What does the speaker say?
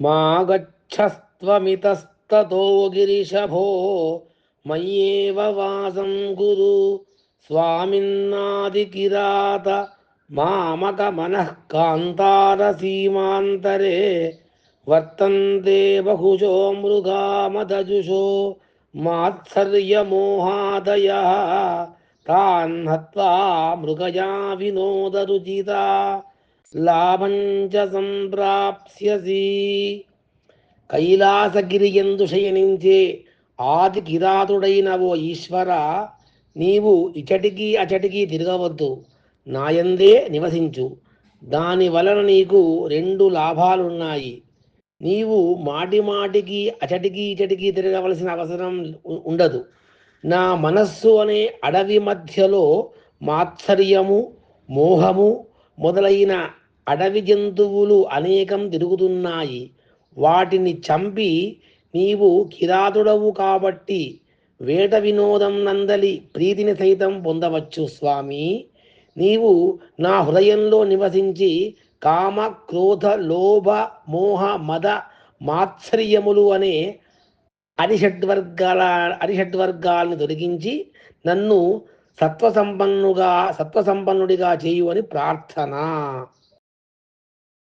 మాగచ్చస్త్వమితస్తతో గిరిశభో మయ్యేవ వాసం గురు స్వామిన్నాదికిరాత మామక మనః కాంతార సీమాంతరే వర్తంతే బహుశో మృగామదజుషో మాత్సర్యమోహాదయ తాన్ హత్వా మృగయా వినోదరుచిత లాభం చ సంప్రాప్స్యసి. కైలాసగిరి ఎందు శయనించే ఆది కిరాతుడైన ఓ ఈశ్వర నీవు ఇచటికి అచటికి తిరగవద్దు. నాయందే నివసించు. దాని వలన నీకు రెండు లాభాలున్నాయి. నీవు మాటి మాటికి అచటికి ఇచటికి తిరగవలసిన అవసరం ఉండదు. నా మనస్సు అనే అడవి మధ్యలో మాత్సర్యము మోహము మొదలైన అడవి జంతువులు అనేకం తిరుగుతున్నాయి. వాటిని చంపి నీవు కిరాతుడవు కాబట్టి వేట వినోదం నందలి ప్రీతిని సైతం పొందవచ్చు స్వామి. నీవు నా హృదయంలో నివసించి కామ క్రోధ లోభ మోహ మద మాత్సర్యములు అనే అరిషడ్వర్గాల అరిషడ్వర్గాలను తొలగించి నన్ను సత్వసంపన్నుగా సత్వసంపన్నుడిగా చేయు అని ప్రార్థన.